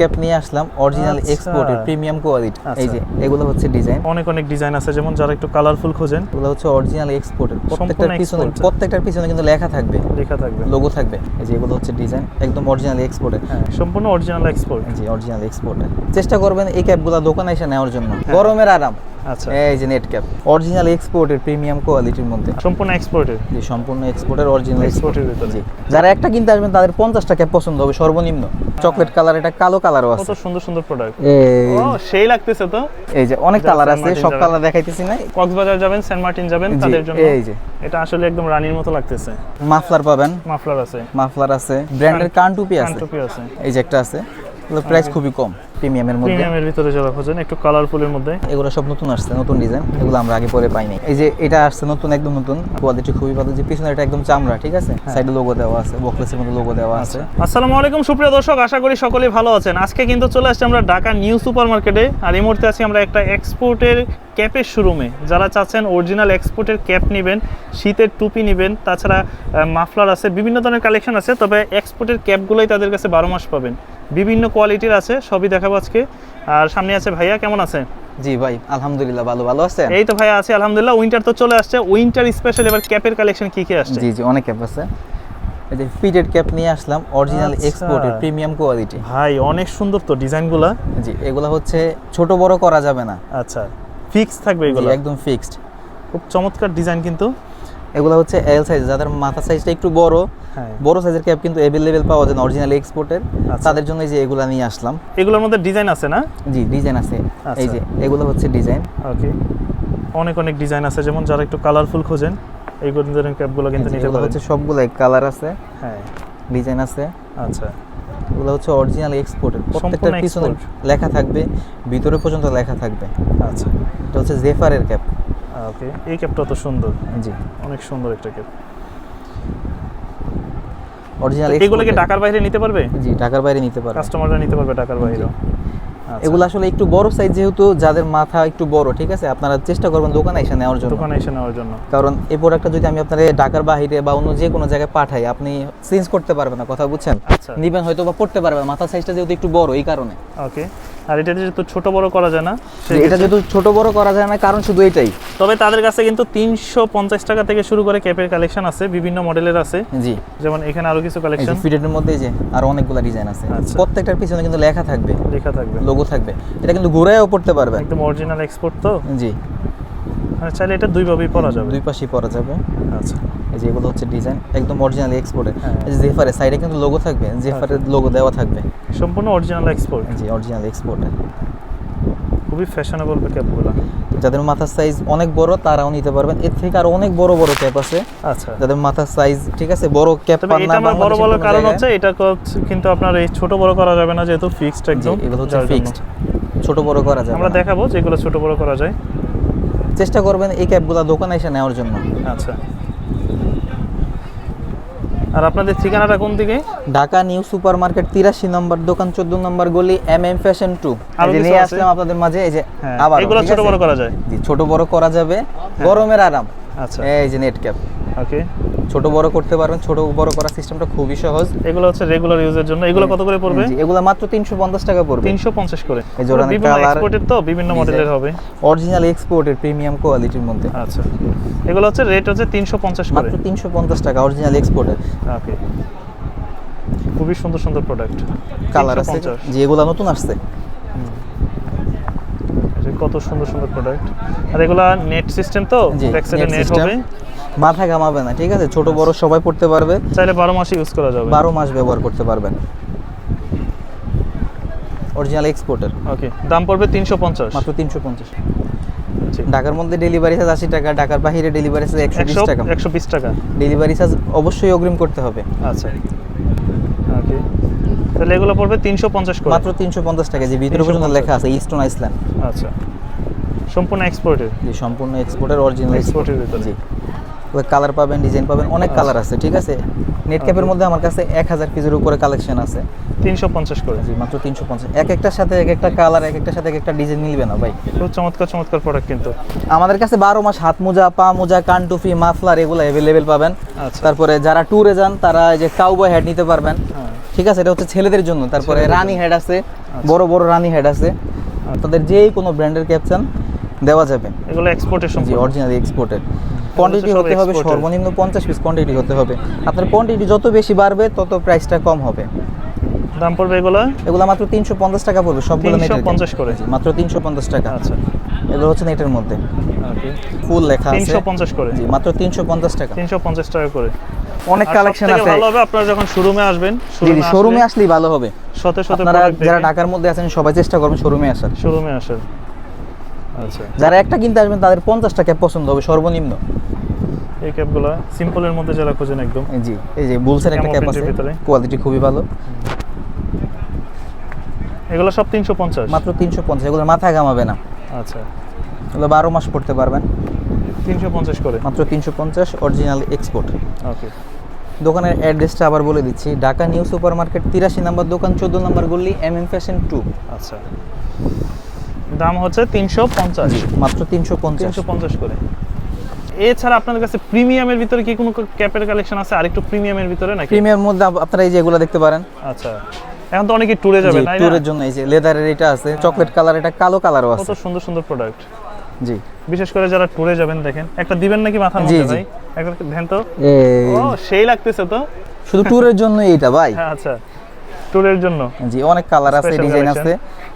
Cap নিয়ে আসলাম original. এক্সপোর্টের প্রিমিয়াম কোয়ালিটি এই। যে এগুলো হচ্ছে ডিজাইন অনেক অনেক ডিজাইন আছে যেমন যারা একটু কালারফুল খোঁজেন। এগুলো হচ্ছে অরিজিনাল এক্সপোর্টের প্রত্যেকটার পিছনে। প্রত্যেকটার পিছনে কিন্তু লেখা থাকবে। লেখা থাকবে। লোগো থাকবে। এই যে এগুলো হচ্ছে ডিজাইন একদম অরিজিনাল এক্সপোর্টের হ্যাঁ সম্পূর্ণ অরিজিনাল এক্সপোর্ট জি অরিজিনাল এক্সপোর্টের চেষ্টা করবেন এই ক্যাপগুলো দোকানে এসে নেওয়ার জন্য। গরমের আরাম। আচ্ছা। এই যে নেট ক্যাপ অরিজিনাল এক্সপোর্টের প্রিমিয়াম কোয়ালিটির মধ্যে। সম্পূর্ণ এক্সপোর্টের জি সম্পূর্ণ এক্সপোর্টের অরিজিনাল এক্সপোর্টের জি। যারা একটা কিনতে আসবেন তাদের পঞ্চাশটা ক্যাপ পছন্দ হবে সর্বনিম্ন। চকলেট কালার এটা কালো কালারও কত আছে। সুন্দর সুন্দর প্রোডাক্ট এই। ও সেই লাগতেছে তো। এই যে অনেক কালার আছে সব কালার দেখাইতেছি না। কক্সবাজার যাবেন সেন্ট মার্টিন যাবেন তাদের জন্য। এই যে। এটা আসলে একদম রানীর মতো লাগতেছে। মাফলার পাবেন। মাফলার আছে। মাফলার আছে। ব্র্যান্ডের কানটুপি আছে। কানটুপি আছে। এই যে একটা আছে। প্রাইস খুবই কম। প্রিমিয়ামের মধ্যে। প্রিমিয়ামের ভিতরে যারা খোঁজেন একটু কালারফুলের মধ্যে। এগুলো সব নতুন আসছে নতুন ডিজাইন এগুলো আমরা আগে পরে পাইনি এই যে এটা আসছে নতুন একদম নতুন কোয়ালিটি খুবই ভালো যে পিছনে এটা একদম চামড়া ঠিক আছে? সাইডে লোগো দেওয়া আছে বকলেসের মধ্যে লোগো দেওয়া আছে। আসসালামু আলাইকুম সুপ্রিয় দর্শক আশা করি সকলেই ভালো আছেন। আজকে কিন্তু চলে আসছি আমরা ঢাকা নিউ সুপার মার্কেটে আর এই মুহূর্তে আছি আমরা একটা এক্সপোর্টের ক্যাপের শোরুমে যারা চাচ্ছেন অরিজিনাল এক্সপোর্টের ক্যাপ নেবেন শীতের টুপি নেবেন তাছাড়া মাফলার আছে বিভিন্ন ধরনের কালেকশন আছে তবে এক্সপোর্টের ক্যাপগুলোই তাদের কাছে বারো মাস পাবেন। বিভিন্ন কোয়ালিটির আছে সবই দেখাবো আজকে। আর সামনে আছে ভাইয়া কেমন আছে? জি ভাই আলহামদুলিল্লাহ ভালো ভালো আছেন? এই তো ভাইয়া আছে আলহামদুলিল্লাহ। উইন্টার তো চলে আসছে। উইন্টার স্পেশাল এবার ক্যাপের কালেকশন কি কি আসছে? জি জি অনেক ক্যাপ আছে। এই যে ফিটেড ক্যাপ নিয়ে আসলাম অরিজিনাল। এক্সপোর্টের প্রিমিয়াম কোয়ালিটি ভাই অনেক সুন্দর তো ডিজাইনগুলা। জি এগুলো হচ্ছে ছোট বড় করা যাবে না। আচ্ছা ফিক্স থাকবে এগুলো? একদম ফিক্সড খুব চমৎকার ডিজাইন কিন্তু। এগুলো হচ্ছে এল সাইজ যাদের মাথা সাইজটা একটু বড় বড় সাইজের ক্যাপ কিন্তু অ্যাভেলেবেল পাওয়া যায় অরিজিনাল এক্সপোর্টের আচ্ছা। তাদের জন্য যে এগুলা নিয়ে আসলাম। এগুলোর মধ্যে ডিজাইন আছে না? জি ডিজাইন আছে। এই আচ্ছা। যে এগুলো হচ্ছে ডিজাইন ওকে অনেক অনেক ডিজাইন আছে যেমন যারা একটু কালারফুল খোঁজেন এই ধরনের ক্যাপগুলো কিন্তু নিতে পারেন। হচ্ছে সবগুলাই কালার আছে। হ্যাঁ। ডিজাইন আছে। আচ্ছা। এগুলো হচ্ছে অরিজিনাল এক্সপোর্টের প্রত্যেকটার সম্পূর্ণ পিছনে লেখা থাকবে ভিতরে পর্যন্ত লেখা থাকবে। আচ্ছা। এটা হচ্ছে জেফারের ক্যাপ ওকে এই ক্যাপটা তো সুন্দর। জি। অনেক সুন্দর একটা ক্যাপ অরিজিনাল এগুলো কি ঢাকার বাইরে নিতে পারবে? জি ঢাকার বাইরে নিতে পারবে। কাস্টমাররা নিতে পারবে ঢাকার বাইরেও। আচ্ছা, এগুলো আসলে একটু বড় সাইজ যেহেতু যাদের মাথা একটু বড় ঠিক আছে? আপনারা চেষ্টা করবেন দোকানে এসে নেওয়ার জন্য। দোকানে এসে নেওয়ার জন্য। কারণ এই প্রোডাক্টটা যদি আমি আপনাদের ঢাকার বাইরে বা অন্য যে কোনো জায়গায় পাঠাই আপনি চেঞ্জ করতে পারবেন না কথা বুঝছেন? আচ্ছা। নিবেন হয়তো বা পড়তে পারবেন মাথা সাইজটা যেহেতু একটু বড় এই কারণে। ওকে আর এটা যেহেতু ছোট বড় করা যায় না এটা যেহেতু ছোট বড় করা যায় না কারণ শুধু এটাই। তবে তাদের কাছে কিন্তু তিনশো পঞ্চাশ টাকা থেকে শুরু করে ক্যাপের কালেকশন আছে বিভিন্ন মডেলের আছে। জি। যেমন এখানে আরও কিছু কালেকশন ফিটের মধ্যে যে আর অনেকগুলো ডিজাইন আছে। আচ্ছা। প্রত্যেকটার পিছনে কিন্তু লেখা থাকবে। লেখা থাকবে। লোগো থাকবে। এটা কিন্তু ঘুরেও পড়তে পারবে একদম অরিজিনাল এক্সপোর্ট তো। জি। মানে চাইলে এটা দুই দুইভাবেই পরা যাবে। দুই পাশেই পরা যাবে। আচ্ছা। এই যে এগুলো হচ্ছে ডিজাইন একদম অরিজিনাল এক্সপোর্টের হ্যাঁ। এই যে জেফারের সাইডে কিন্তু লোগো থাকবে জেফারের লোগো দেওয়া থাকবে। সম্পূর্ণ অরিজিনাল এক্সপোর্ট জি অরিজিনাল এক্সপোর্টের খুবই ফ্যাশনেবল ক্যাপগুলো যাদের মাথার সাইজ অনেক বড় তারাও নিতে পারবেন। এর থেকে আরও অনেক বড় বড় ক্যাপ আছে। আচ্ছা। যাদের মাথার সাইজ ঠিক আছে বড় ক্যাপ পান এটা না আমার বড় বড় কারণ হচ্ছে এটা কিন্তু আপনার এই ছোট বড় করা যাবে না যেহেতু ফিক্সড একদম এগুলো হচ্ছে ফিক্সড ছোট বড় করা যাবে আমরা দেখাবো যেগুলো ছোট বড় করা যায়। চেষ্টা করবেন এই ক্যাবগুলো দোকানে এসে নেওয়ার জন্য। আচ্ছা। আর আপনাদের ঠিকানাটা কোন দিকে? ঢাকা নিউ সুপার মার্কেট তিরাশি নম্বর দোকান চোদ্দ নম্বর গলি এম এম ফ্যাশন টু নিয়ে আসলাম আপনাদের মাঝে এই যে হ্যাঁ। আবার এগুলো ছোট বড় করা যায়? ছোট বড় করা যাবে। গরমের আরাম। আচ্ছা। এই যে নেট ক্যাপ ওকে। ছোট বড় করতে পারবেন ছোট বড় করার সিস্টেমটা খুবই সহজ। এগুলো হচ্ছে রেগুলার ইউজের জন্য। এগুলো কত করে পড়বে? এগুলো মাত্র তিনশো পঞ্চাশ টাকা পড়বে। তিনশো পঞ্চাশ করে। এই বিভিন্ন colour, এক্সপোর্টের তো বিভিন্ন মডেলের হবে। অরিজিনাল এক্সপোর্টের প্রিমিয়াম কোয়ালিটির মধ্যে। আচ্ছা। এগুলো হচ্ছে রেট হচ্ছে তিনশো পঞ্চাশ করে। মাত্র তিনশো পঞ্চাশ টাকা অরিজিনাল এক্সপোর্টের ওকে খুবই সুন্দর সুন্দর প্রোডাক্ট কালার আছে। যে এগুলো নতুন আসছে। কত সুন্দর সুন্দর প্রোডাক্ট আর এগুলা নেট সিস্টেম তো ব্যাক সাইডে নেট হবে। মাথা ঘামাবে না ঠিক আছে? ছোট বড় সবাই পড়তে পারবে। চাইলে বারো মাসে ইউজ করা যাবে। বারো মাস ব্যবহার করতে পারবেন। অরিজিনাল এক্সপোর্টের ওকে দাম পড়বে তিনশো পঞ্চাশ। মাত্র তিনশো পঞ্চাশ। ঢাকার মধ্যে ডেলিভারি চার্জ আশি টাকা ঢাকার বাইরে ডেলিভারি চার্জ একশো বিশ টাকা। একশো বিশ টাকা। ডেলিভারি চার্জ অবশ্যই অগ্রিম করতে হবে। আচ্ছা। ওকে তাহলে এগুলো পড়বে তিনশো পঞ্চাশ করে। মাত্র তিনশো পঞ্চাশ টাকা যে ভিতরে পর্যন্ত লেখা আছে ইস্টন আইসল্যান্ড আচ্ছা। সম্পূর্ণ এক্সপোর্টের জি সম্পূর্ণ এক্সপোর্টের অরিজিনাল এক্সপোর্টের ভিতরে। জি। কালার পাবেন ডিজাইন পাবেন অনেক আচ্ছা। কালার আছে ঠিক আছে? নেট ক্যাপের মধ্যে আমার কাছে এক হাজার পিসের উপরে কালেকশন আছে। তিনশো পঞ্চাশ করে। জি মাত্র তিনশো পঞ্চাশ। এক একটার সাথে এক একটা কালার এক একটার সাথে এক একটা ডিজাইন মিলবে না ভাই। খুব চমৎকার চমৎকার প্রোডাক্ট কিন্তু। আমাদের কাছে বারো মাস হাত মোজা পা মোজা কান টুপি মাফলার এগুলো অ্যাভেলেবেল পাবেন। আচ্ছা। তারপরে যারা ট্যুরে যান তারা এই যে কাউবয় হেড নিতে পারবেন। হ্যাঁ। ঠিক আছে? এটা হচ্ছে ছেলেদের জন্য। তারপরে রানী হেড আছে বড় বড় রানী হেড আছে। তাদের যেই কোনো ব্র্যান্ডের ক্যাপচান দেওয়া যাবে। এগুলো এক্সপোর্টেশন জি অরিজিনাল এক্সপোর্টেড কোয়ান্টিটি হতে হবে সর্বনিম্ন পঞ্চাশ পিস কোয়ান্টিটি হতে হবে। আপনার কোয়ান্টিটি যত বেশি বাড়বে তত প্রাইসটা কম হবে। দাম পড়বে এগুলো? এগুলো মাত্র তিনশো পঞ্চাশ টাকা পড়বে সবগুলো নেটের 350 করে? মাত্র তিনশো পঞ্চাশ টাকা। আচ্ছা। এগুলো হচ্ছে নেটের মধ্যে। ফুল লেখা আছে। তিনশো পঞ্চাশ করে। জি মাত্র তিনশো পঞ্চাশ টাকা। তিনশো পঞ্চাশ টাকা করে। অনেক কালেকশন আছে। ভালো হবে আপনারা যখন শোরুমে আসবেন শোরুমে আসলেই ভালো হবে। শত শত আপনারা যারা ঢাকার মধ্যে আছেন সবাই চেষ্টা করবেন শোরুমে আসার। শোরুমে আচ্ছা যারা একটা কিনতে আসবেন তাদের পঞ্চাশটা ক্যাপ পছন্দ হবে সর্বনিম্ন। এই ক্যাপগুলো সিম্পলের মধ্যে যারা খুঁজেন একদম। জি এই যে বুলসের একটা ক্যাপ আছে। কোয়ালিটি খুবই ভালো। এগুলো সব তিনশো পঞ্চাশ। মাত্র তিনশো পঞ্চাশ এগুলো মাথা ঘামাবে না। আচ্ছা। এগুলো বারো মাস পড়তে পারবেন। তিনশো পঞ্চাশ করে। মাত্র তিনশো পঞ্চাশ অরিজিনাল এক্সপোর্ট ওকে। দোকানের অ্যাড্রেসটা আবার বলে দিচ্ছি ঢাকা নিউ সুপার মার্কেট তিরাশি নাম্বার দোকান চোদ্দ নাম্বার গল্লি এম এম ফ্যাশন টু আচ্ছা। দাম হচ্ছে তিনশো পঞ্চাশ। মাত্র তিনশো পঞ্চাশ। তিনশো পঞ্চাশ করে। এছাড়া আপনাদের কাছে প্রিমিয়ামের ভিতরে কি কোনো ক্যাপের কালেকশন আছে? আরেকটু প্রিমিয়ামের ভিতরে নাকি? মধ্যে আপনারা এই যে এগুলো দেখতে পারেন। আচ্ছা এখন তো অনেকে ট্যুরে যাবে তাই ট্যুরের জন্য এই যে লেদারের এটা আছে চকলেট কালার এটা কালো কালারও কত আছে। সুন্দর সুন্দর প্রোডাক্ট জি। বিশেষ করে যারা ট্যুরে যাবেন দেখেন। একটা দিবেন নাকি মাথার মধ্যে ভাই? একটা ধ্যান তো। ও সেই লাগতেছে তো। শুধু ট্যুরের জন্য এইটা ভাই। হ্যাঁ আচ্ছা। ট্যুরের জন্য জি অনেক কালার আছে Special ডিজাইন collection। আছে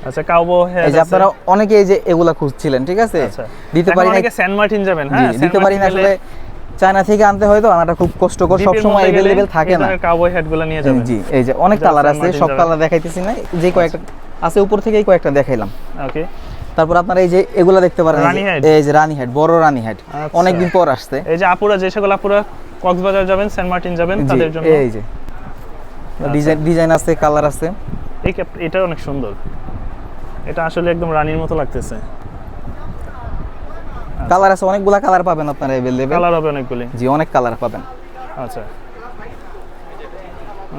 আচ্ছা কাউবো এই যে আপনারা অনেকে এই যে এগুলা খুঁজছিলেন ঠিক আছে আচ্ছা দিতে পারি না অনেকে সেন্ট মার্টিন যাবেন জি, হ্যাঁ দিতে পারি না আসলে চায়না থেকে আনতে হয় তো আনাটা খুব কষ্টকর সব সময় अवेलेबल থাকে না কাউবয় হেডগুলো নিয়ে যাবেন জি এই যে অনেক যারা কালার San আছে Martin সব যাবেন। কালার দেখাইতেছি না যে কয়েকটা আছে উপর থেকেই কয়েকটা দেখাইলাম ওকে তারপর আপনারা এই যে এগুলা দেখতে পারেন এই যে- রানী head? এই যে রানী হেড বড় রানী হেড আচ্ছা। অনেকদিন পর আসছে এই যে আপুরা যে সকল আপুরা কক্সবাজার যাবেন সেন্ট মার্টিন যাবেন জি, তাদের জন্য এই যে ডিজাইন ডিজাইন আছে কালার আছে এই ক্যাপ এটা অনেক সুন্দর এটা আসলে একদম রানীর মতো লাগতেছে কালার আছে অনেকগুলা কালার পাবেন আপনারা अवेलेबल কালার হবে অনেকগুলি জি অনেক কালার পাবেন আচ্ছা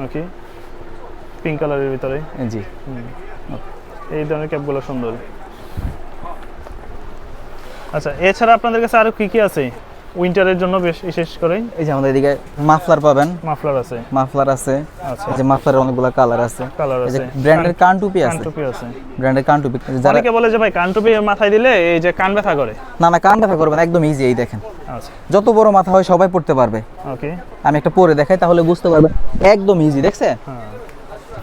ওকে পিঙ্ক কালারের ভিতরে জি হুম। এই ধরনের ক্যাপগুলো সুন্দর আচ্ছা এছাড়া আপনাদের কাছে আরো কি কি আছে উইন্টারের জন্য বেশ বিশেষ করে। এই যে আমাদের এদিকে মাফলার পাবেন। মাফলার আছে। মাফলার আছে। আচ্ছা। যে মাফলারের অনেকগুলা কালার আছে। কালার আছে। ব্র্যান্ডের কান টুপি আছে। কানটুপি আছে। ব্র্যান্ডের কান টুপি যারা অনেকে বলে যে ভাই কানটুপি মাথায় দিলে এই যে কান ব্যথা করে। না না কান ব্যথা করবেন একদম ইজি এই দেখেন। আচ্ছা। যত বড় মাথা হয় সবাই পড়তে পারবে। ওকে আমি একটা পরে দেখাই তাহলে বুঝতে পারবেন একদম ইজি দেখছে? হ্যাঁ।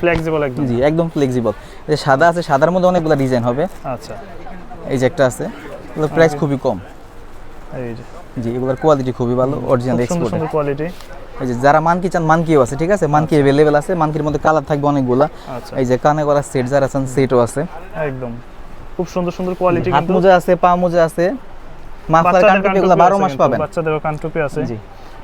ফ্লেক্সিবল একদম। জি একদম ফ্লেক্সিবল যে সাদা আছে সাদার মধ্যে অনেকগুলো ডিজাইন হবে। আচ্ছা। এই যে একটা আছে প্রাইস খুবই কম। জি এগুলোর কোয়ালিটি খুবই ভালো অরিজিনাল এক্সপোর্ট সুন্দর কোয়ালিটি এই যে যারা মানকি চান মানকিও আছে ঠিক আছে? মানকি অ্যাভেলেবেল আছে মানকির মধ্যে কালার থাকবে অনেকগুলা। আচ্ছা। এই যে কানে করা সেট যারা আছেন সেটও আছে। একদম। খুব সুন্দর সুন্দর কোয়ালিটি হাত মোজা আছে পা মোজা আছে। মাফলার কান টুপি এগুলো বারো মাস পাবেন। বাচ্চাদেরও কানটুপি আছে। জি।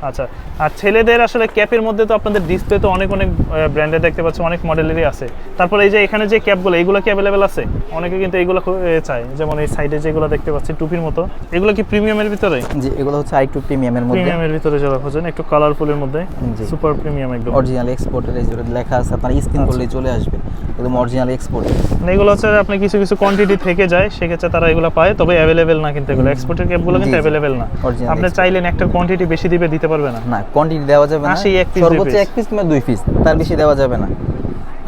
আচ্ছা আর ছেলেদের আসলে ক্যাপের মধ্যে তো আপনাদের ডিসপ্লে তো অনেক অনেক ব্র্যান্ডে দেখতে পাচ্ছি অনেক মডেলেরই আছে। তারপর এই যে এখানে যে ক্যাপগুলো এগুলো কি অ্যাভেলেবেল আছে? অনেকে কিন্তু এগুলো খুব, চায় যেমন এই সাইডে যেগুলো দেখতে পাচ্ছি টুপির মতো। এগুলো কি প্রিমিয়ামের ভিতরে? জি এগুলো হচ্ছে আই টু প্রিমিয়ামের মধ্যে। প্রিমিয়ামের ভিতরে যারা খোঁজেন একটু কালারফুলের মধ্যে। জি। সুপার প্রিমিয়াম একদম। অরিজিনাল এক্সপোর্টের এই যে লেখা আছে আপনার স্ক্রিন করলেই চলে আসবে। একদম অরিজিনাল এক্সপোর্ট মানে এগুলো হচ্ছে আপনি কিছু কিছু কোয়ান্টিটি থেকে যায় সেক্ষেত্রে তারা এগুলো পায় তবে অ্যাভেলেবেল না কিন্তু এগুলো। এক্সপোর্টের ক্যাপগুলো কিন্তু। অ্যাভেলেবেল না। আপনি চাইলেন একটা কোয়ান্টিটি বেশি দিবে দিতে পারবে না। না কোয়ান্টিটি দেওয়া যাবে না। সর্বোচ্চ এক পিস কিংবা দুই পিস তার বেশি দেওয়া যাবে না।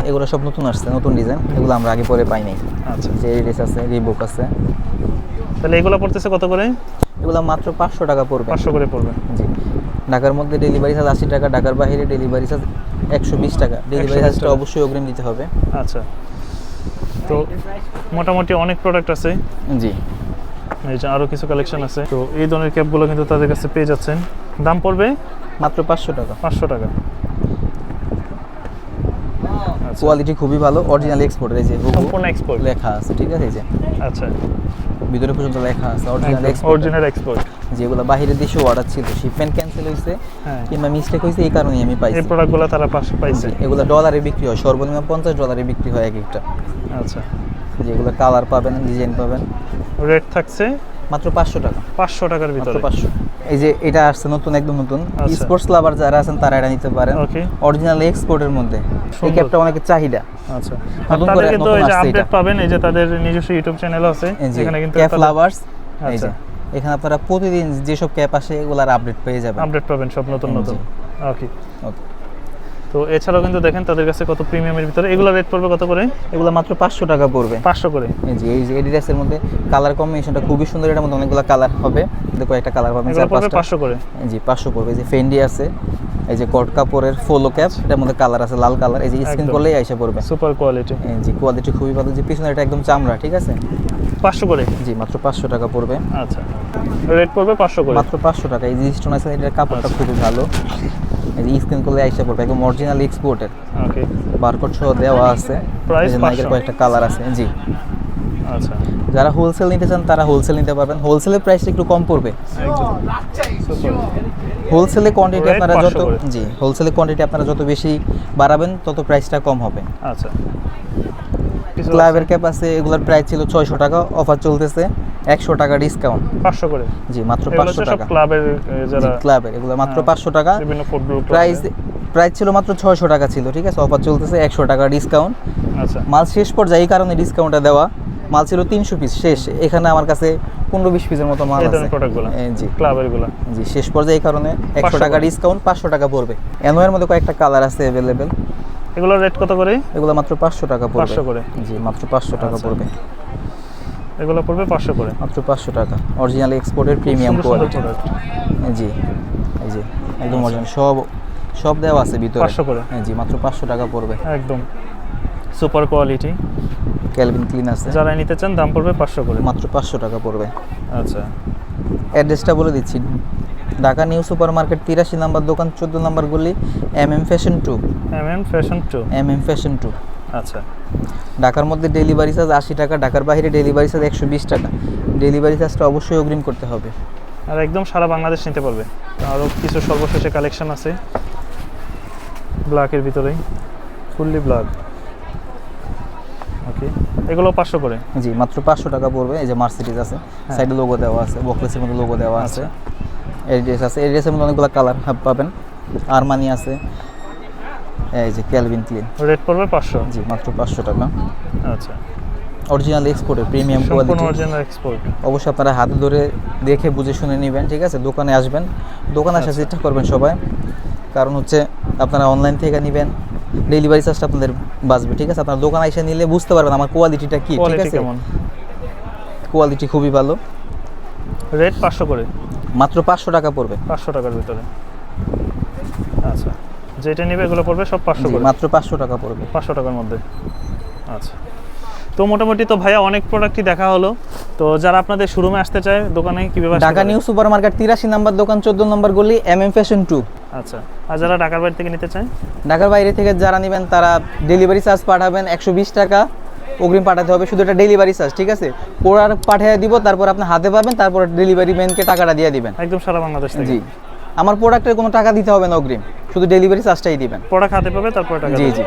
এগুলো সব নতুন আসছে নতুন ডিজাইন এগুলো আমরা আগে পরে পাই নাই আচ্ছা। যে রিস আছে রিবুক আছে। তাহলে এগুলো পড়তেছে কত করে? এগুলো মাত্র পাঁচশো টাকা পড়বে। পাঁচশো করে পড়বে। জি। ঢাকার মধ্যে ডেলিভারি চার্জ আশি টাকা ঢাকার বাইরে ডেলিভারি চার্জ একশো বিশ টাকা। ডেলিভারি চার্জটা অবশ্যই অগ্রিম দিতে হবে। আচ্ছা। তো মোটামুটি অনেক প্রোডাক্ট আছে। জি। এই যে আরও কিছু কালেকশন আছে। তো এই ধরনের ক্যাপগুলো কিন্তু তাদের কাছে পেয়ে যাচ্ছেন। দাম পড়বে মাত্র পাঁচশো টাকা। পাঁচশো টাকা। আচ্ছা। কোয়ালিটি খুবই ভালো অরিজিনাল এক্সপোর্টের এই যে সম্পূর্ণ এক্সপোর্ট লেখা আছে ঠিক আছে এই যে। আচ্ছা। ভিতরে পর্যন্ত লেখা আছে অরিজিনাল এক্সপোর্ট অরিজিনাল এক্সপোর্ট যেগুলো বাইরের দেশে অর্ডার ছিল শিপমেন্ট ক্যান্সেল হয়েছে হ্যাঁ। কিংবা মিস্টেক হয়েছে এই কারণেই আমি পাইছি। এই প্রোডাক্টগুলো তারা পাশ- পাইছে। এগুলো ডলারে বিক্রি হয় সর্বনিম্ন পঞ্চাশ ডলারে বিক্রি হয় এক একটা। আচ্ছা। যেগুলো কালার পাবেন ডিজাইন পাবেন। রেট থাকছে মাত্র পাঁচশো টাকা। পাঁচশো টাকার ভিতরে। পাঁচশো। এই যে এটা আসছে নতুন একদম নতুন। আচ্ছা। স্পোর্টস লাভার যারা আছেন তারা এটা নিতে পারেন। ওকে অরিজিনাল এক্সপোর্টের মধ্যে। এই। ক্যাপটা অনেক চাহিদা। আচ্ছা। নতুন করে কিন্তু এই যে আপডেট পাবেন এই যে তাদের নিজস্ব ইউটিউব চ্যানেল আছে। যেখানে কিন্তু ক্যাপ লাভার্স এই আচ্ছা। যে। এখানে আপনারা প্রতিদিন যেসব ক্যাপ আসে এগুলার আপডেট পেয়ে যাবেন। আপডেট পাবেন সব নতুন নতুন। ওকে Okay. তো এছাড়াও কিন্তু দেখেন তাদের কাছে কত প্রিমিয়ামের ভিতরে। এগুলো রেট পড়বে কত করে? এগুলো মাত্র পাঁচশো টাকা পড়বে। পাঁচশো করে? এই যে এই যে এডিডাসের মধ্যে কালার কম্বিনেশনটা খুবই সুন্দর। এটার মধ্যে অনেকগুলো কালার হবে। দেখো একটা কালার পাবেন চার পাঁচটা। পাঁচশো করে। যে পাঁচশো পড়বে। এই যে ফেন্ডি আছে এই যে কট কাপড়ের ফোলো ক্যাপ এটার মধ্যে কালার আছে লাল কালার এই যে স্ক্রিন। করলেই এসে পড়বে। সুপার কোয়ালিটি যে কোয়ালিটি খুবই ভালো। যে পিছনে এটা একদম চামড়া ঠিক আছে? পাঁচশো করে? জি মাত্র পাঁচশো টাকা পড়বে। আচ্ছা। রেট পড়বে পাঁচশো করে। মাত্র পাঁচশো টাকা। এই যে স্টোন আছে এটার কাপড়টা আচ্ছা। খুবই ভালো। এই যে স্ক্রিন করলে এসে পড়বে একদম অরিজিনাল এক্সপোর্টের ওকে বারকোড সহ দেওয়া আছে। যে নাইকের কয়েকটা কালার আছে জি। আচ্ছা। যারা হোলসেল নিতে চান তারা হোলসেল নিতে পারবেন। হোলসেলের প্রাইসটা একটু কম পড়বে। হোলসেলে কোয়ান্টিটি আপনারা যত। জি হোলসেলে কোয়ান্টিটি আপনারা যত বেশি বাড়াবেন তত প্রাইসটা কম হবে। আচ্ছা। ক্লাবের ক্যাপ আছে এগুলোর প্রাইস ছিল ছয়শো টাকা অফার চলতেছে। একশো টাকা ডিসকাউন্ট পাঁচশো করে? জি মাত্র পাঁচশো টাকা। ক্লাবের যারা ক্লাবের এগুলো মাত্র হ্যাঁ, পাঁচশো টাকা। বিভিন্ন ফুটবল প্রাইস প্রাইস ছিল মাত্র ছয়শো টাকা ছিল ঠিক আছে? অফার চলতেছে একশো টাকা ডিসকাউন্ট আচ্ছা। মাল শেষ পর্যায়ে এই কারণে ডিসকাউন্টটা দেওয়া। মাল ছিল তিনশো পিস শেষ। এখানে আমার কাছে পনেরো বিশ পিসের মতো মাল আছে। জি। জি শেষ পর্যায়ে এই কারণে একশো 500 টাকা ডিসকাউন্ট পাঁচশো টাকা পড়বে। এনোয়ের মধ্যে কয়েকটা কালার আছে অ্যাভেলেবেল এগুলোর রেট কত করে? এগুলো মাত্র পাঁচশো টাকা পড়বে। 500 করে। জি মাত্র পাঁচশো টাকা আচ্ছা। পড়বে। এগুলো পড়বে পাঁচশো করে। মাত্র পাঁচশো টাকা। অরিজিনাল এক্সপোর্টের প্রিমিয়াম কোয়ালিটি। জি যে একদম আচ্ছা। অরিজিনাল সব সব দেওয়া আছে ভিতরে। 500 করে। হ্যাঁ, জি মাত্র পাঁচশো টাকা পড়বে। একদম। সুপার কোয়ালিটি ক্যালভিন ক্লিন আছে। যারা নিতে চান দাম পড়বে পাঁচশো করে। মাত্র পাঁচশো টাকা পড়বে। আচ্ছা। অ্যাড্রেসটা বলে দিচ্ছি। ঢাকা নিউ সুপার মার্কেট তিরাশি নাম্বার দোকান চোদ্দ নাম্বার গলি M M fashion two M M fashion two M M fashion two আচ্ছা। ঢাকার মধ্যে ডেলিভারি চার্জ আশি টাকা ঢাকার বাইরে ডেলিভারি চার্জ একশো বিশ টাকা। ডেলিভারি চার্জটা অবশ্যই অগ্রিম করতে হবে। আর একদম সারা বাংলাদেশ নিতে পারবে। আরও কিছু সর্বশেষে কালেকশন আছে। ব্ল্যাকের ভিতরেই। ফুললি ব্ল্যাক ওকে এগুলো পাঁচশো করে? জি মাত্র পাঁচশো টাকা পড়বে। এই যে মার্সিডিজ আছে। সাইডে লোগো দেওয়া আছে। বকলেসের মধ্যে লোগো দেওয়া আছে। এডিএস আছে। এডিএসের মধ্যে অনেকগুলো কালার পাবেন। আরমানি আছে। এই যে ক্যালভিন ক্লিন রেট পড়বে পাঁচশো? জি মাত্র পাঁচশো টাকা। আচ্ছা। অরিজিনাল এক্সপোর্টের প্রিমিয়াম সম্পূর্ণ কোয়ালিটি অরিজিনাল এক্সপোর্ট অবশ্যই আপনারা হাতে ধরে দেখে বুঝে শুনে নেবেন ঠিক আছে? দোকানে আসবেন। দোকানে আসার আচ্ছা। চেষ্টা করবেন সবাই। কারণ হচ্ছে আপনারা অনলাইন থেকে নেবেন ডেলিভারি চার্জটা আপনাদের বাঁচবে ঠিক আছে? আপনার দোকানে এসে নিলে বুঝতে পারবেন আমার কোয়ালিটিটা কি ঠিক আছে? কোয়ালিটি খুবই ভালো। রেট পাঁচশো করে। মাত্র পাঁচশো টাকা পড়বে। পাঁচশো টাকার ভিতরে। যেটা নেবে এগুলো পড়বে সব পাঁচশো করে। মাত্র পাঁচশো টাকা পড়বে। পাঁচশো টাকার মধ্যে। আচ্ছা। তো মোটামুটি তো ভাইয়া অনেক প্রোডাক্টই দেখা হলো। তো যারা আপনাদের শোরুমে আসতে চায় দোকানে কীভাবে ঢাকা নিউ সুপার মার্কেট তিরাশি নাম্বার দোকান চোদ্দ নম্বর গলি এম এম ফ্যাশন টু আচ্ছা। আর যারা ঢাকার বাইরে থেকে নিতে চায়? ঢাকার বাইরে থেকে যারা নেবেন তারা ডেলিভারি চার্জ পাঠাবেন একশো বিশ টাকা। অগ্রিম পাঠাতে হবে শুধু এটা ডেলিভারি চার্জ ঠিক আছে? প্রোডাক্ট পাঠিয়ে দিব তারপর আপনি হাতে পাবেন তারপর ডেলিভারি ম্যানকে টাকাটা দিয়ে দিবেন। একদম সারা বাংলাদেশ জি। আমার প্রোডাক্টের কোনো টাকা দিতে হবে না অগ্রিম। শুধু ডেলিভারি চার্জটাই দিবেন। প্রোডাক্ট হাতে পাবে তারপর টাকা জি জি।